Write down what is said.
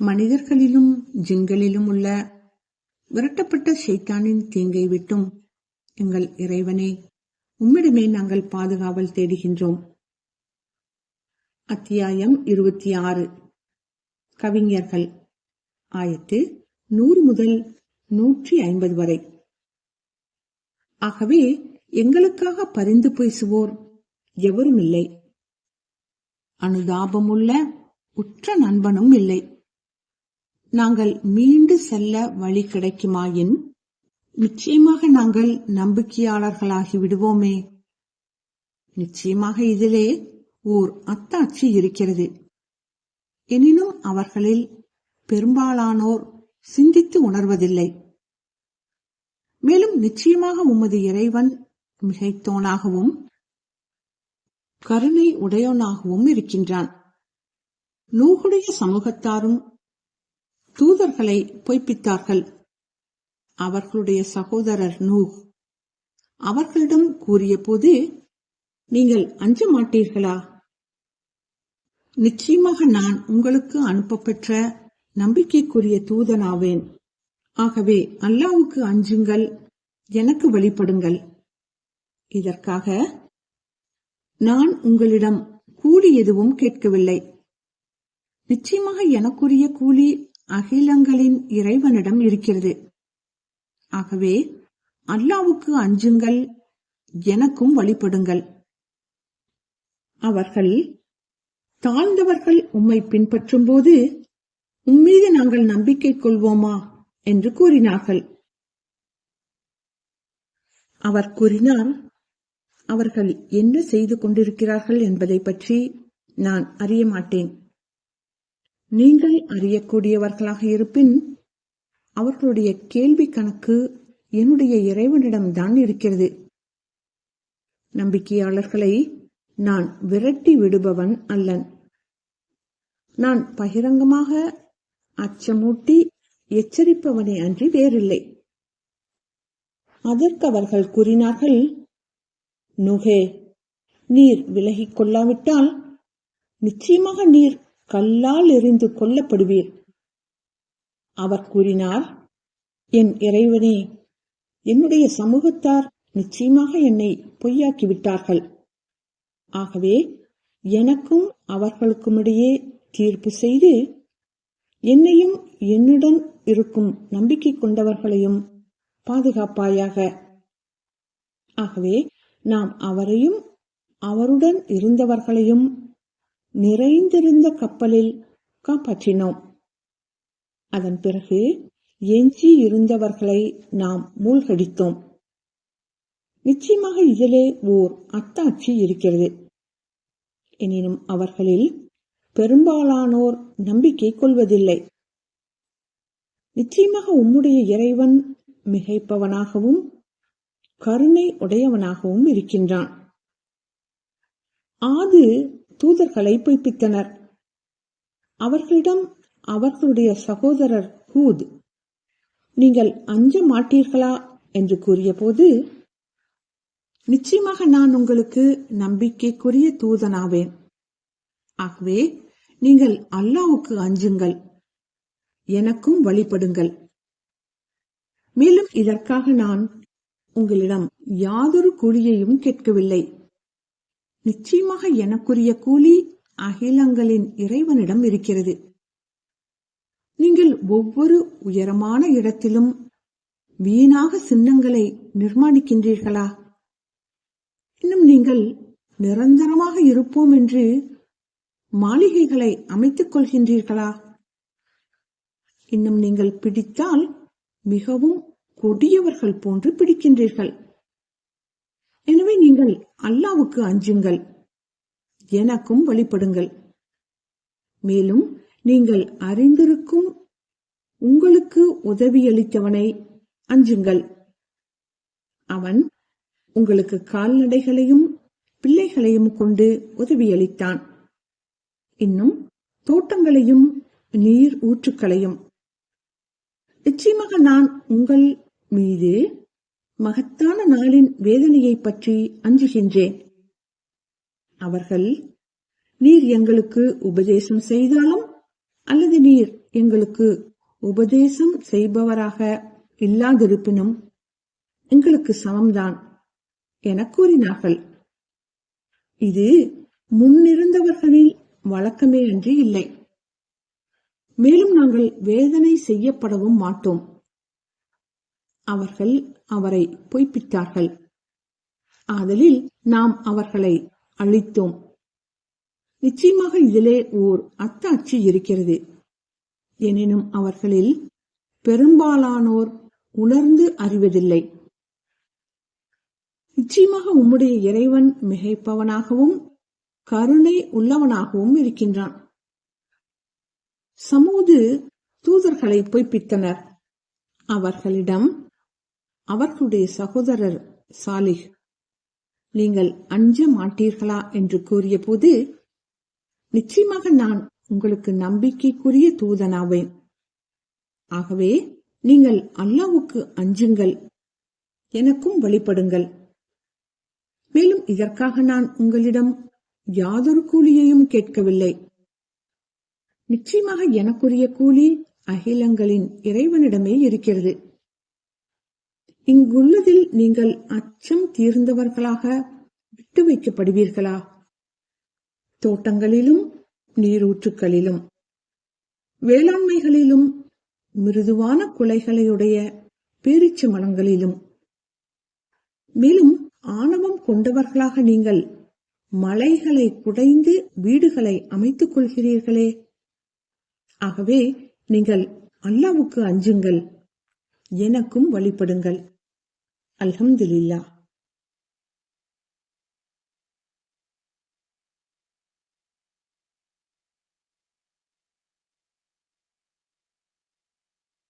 மனிதர்களிலும் ஜின்களிலும் உள்ள விரட்டப்பட்ட சைத்தானின் தீங்கை விட்டும் எங்கள் இறைவனே உம்மிடமே நாங்கள் பாதுகாவல் தேடுகின்றோம். அத்தியாயம் இருபத்தி ஆறு கவிஞர்கள். ஆயத்து நூறு முதல் நூற்றி ஐம்பது வரை. ஆகவே எங்களுக்காக பரிந்து பேசுவோர் எவரும் இல்லை. அனுதாபமுள்ள உற்ற நண்பனும் இல்லை. நாங்கள் மீண்டு செல்ல வழி கிடைக்குமாயின் நிச்சயமாக நாங்கள் நம்பிக்கையாளர்களாகி விடுவோமே. நிச்சயமாக இதிலே ஓர் அத்தாட்சி இருக்கிறது. எனினும் அவர்களில் பெரும்பாலானோர் சிந்தித்து உணர்வதில்லை. மேலும் நிச்சயமாக உமது இறைவன் மிகைத்தோனாகவும் கருணை உடையவனாகவும் இருக்கின்றான். நூகுடைய சமூகத்தாரும் தூதர்களை பொய்ப்பித்தார்கள். அவர்களுடைய சகோதரர் நூஹ். அவர்களிடம் கூறிய போது நீங்கள் அஞ்ச மாட்டீர்களா? நிச்சயமாக நான் உங்களுக்கு அனுப்பப்பெற்ற நம்பிக்கைக்குரிய தூதனாவேன். ஆகவே அல்லாவுக்கு அஞ்சுங்கள் எனக்கு வழிபடுங்கள் இதற்காக நான் உங்களிடம் கூலி எதுவும் கேட்கவில்லை. நிச்சயமாக எனக்குரிய கூலி அகிலங்களின் இறைவனிடம் இருக்கிறது. ஆகவே அல்லாவுக்கு அஞ்சுங்கள் எனக்கும் வழிபடுங்கள். அவர்கள் தாழ்ந்தவர்கள் உம்மை பின்பற்றும் போது உம்மீது நாங்கள் நம்பிக்கை கொள்வோமா? என்று கூறினார்கள். அவர் கூறினார் அவர்கள் என்ன செய்து கொண்டிருக்கிறார்கள் என்பதை பற்றி நான் அறிய மாட்டேன். நீங்கள் அறியக்கூடியவர்களாக இருப்பின் அவர்களுடைய கேள்வி கணக்கு என்னுடைய இறைவனிடம்தான் இருக்கிறது. நம்பிக்கையாளர்களை நான் விரட்டி விடுபவன் அல்லன். நான் பகிரங்கமாக அச்சமூட்டி எச்சரிப்பவனே அன்றி வேறில்லை. அதற்கு அவர்கள் கூறினார்கள் நுகே நீர் விலகிக் கொள்ளாவிட்டால் நிச்சயமாக நீர் கல்லால் எறிந்து கொல்லப்படுவீர். அவர் கூறினார் என் இறைவனே என்னுடைய சமூகத்தார் நிச்சயமாக என்னை பொய்யாக்கி விட்டார்கள் ஆகவே எனக்கும் அவர்களுக்கும் இடையே தீர்ப்பு செய்து என்னையும் என்னுடன் இருக்கும் நம்பிக்கை கொண்டவர்களையும் பாதுகாப்பாயாக. ஆகவே நாம் அவரையும் அவருடன் இருந்தவர்களையும் நிறைந்திருந்த கப்பலில் காப்பாற்றினோம். அதன் பிறகு எஞ்சி இருந்தவர்களை நாம் மூழ்கடித்தோம். நிச்சயமாக இதிலே ஓர் அத்தாட்சி இருக்கிறது. எனினும் அவர்களில் பெரும்பாலானோர் நம்பிக்கை கொள்வதில்லை. நிச்சயமாக உம்முடைய இறைவன் மிகைப்பவனாகவும் கருணை உடையவனாகவும் இருக்கின்றான். ஆது தூதர்களை பொய்ப்பித்தனர் அவர்களிடம் அவர்களுடைய சகோதரர் ஹூத் நீங்கள் அஞ்ச மாட்டீர்களா? என்று கூறியபோது நிச்சயமாக நான் உங்களுக்கு நம்பிக்கைக்குரிய தூதனாவேன். ஆகவே நீங்கள் அல்லாவுக்கு அஞ்சுங்கள். எனக்கும் வழிபடுங்கள். மேலும் இதற்காக நான் உங்களிடம் யாதொரு கூலியையும் கேட்கவில்லை. நிச்சயமாக எனக்குரிய கூலி அகிலங்களின் இறைவனிடம் இருக்கிறது. நீங்கள் ஒவ்வொரு உயரமான இடத்திலும் வீணாக சின்னங்களை நிர்மாணிக்கின்றீர்களா? இன்னும் நீங்கள் நிரந்தரமாக இருப்போம் என்று மாளிகைகளை அமைத்துக் கொள்கின்றீர்களா? இன்னும் நீங்கள் பிடித்தால் மிகவும் கொடியவர்கள் போன்று பிடிக்கின்றீர்கள். எனவே நீங்கள் அல்லாவுக்கு அஞ்சுங்கள். எனக்கும் வழிபடுங்கள். மேலும் நீங்கள் அறிந்திருக்கும் உங்களுக்கு உதவியளித்தவனை அஞ்சுங்கள். அவன் உங்களுக்கு கால்நடைகளையும் பிள்ளைகளையும் கொண்டு உதவியளித்தான். இன்னும் தோட்டங்களையும் நீர் ஊற்றுக்களையும். நிச்சயமாக நான் உங்கள் மீது மகத்தான நாளின் வேதனையை பற்றி அஞ்சுகின்றேன். அவர்கள் நீர் எங்களுக்கு உபதேசம் செய்தாலும் அல்லது நீர் எங்களுக்கு உபதேசம் செய்பவராக இல்லாதிருப்பினும் எங்களுக்கு சமம்தான் என கூறினார்கள். இது முன்னிருந்தவர்களில் வழக்கமே அன்றி இல்லை. மேலும் நாங்கள் வேதனை செய்யப்படவும் மாட்டோம். அவர்கள் அவரை பொய்ப்பித்தார்கள் ஆதலில் நாம் அவர்களை அழித்தோம். நிச்சயமாக இதிலே ஓர் அத்தாட்சி இருக்கிறது. எனினும் அவர்களில் பெரும்பாலானோர் உணர்ந்து அறிவதில்லை. நிச்சயமாக உம்முடைய இறைவன் மிகைப்பவனாகவும் கருணை உள்ளவனாகவும் இருக்கின்றான். சமூது தூதர்களை பொய்ப்பித்தனர். அவர்களிடம் அவர்களுடைய சகோதரர் சாலிஹ் நீங்கள் அஞ்ச மாட்டீர்களா என்று கூறியபோது நிச்சயமாக நான் உங்களுக்கு நம்பிக்கைக்குரிய தூதனாவேன். ஆகவே நீங்கள் அல்லாவுக்கு அஞ்சுங்கள் எனக்கும் வழிபடுங்கள். மேலும் இதற்காக நான் உங்களிடம் யாதொரு கூலியையும் கேட்கவில்லை. நிச்சயமாக எனக்குரிய கூலி அகிலங்களின் இறைவனிடமே இருக்கிறது. இங்குள்ளதில் நீங்கள் அச்சம் தீர்ந்தவர்களாக விட்டு வைக்கப்படுவீர்களா? தோட்டங்களிலும் நீரூற்றுக்களிலும் வேளாண்மைகளிலும் மிருதுவான குலைகளையுடைய பேரிச்சு மரங்களிலும். மேலும் ஆணவம் கொண்டவர்களாக நீங்கள் மலைகளை குடைந்து வீடுகளை அமைத்துக் கொள்கிறீர்களே. ஆகவே நீங்கள் அல்லாவுக்கு அஞ்சுங்கள் எனக்கும் வழிபடுங்கள். الحمد لله.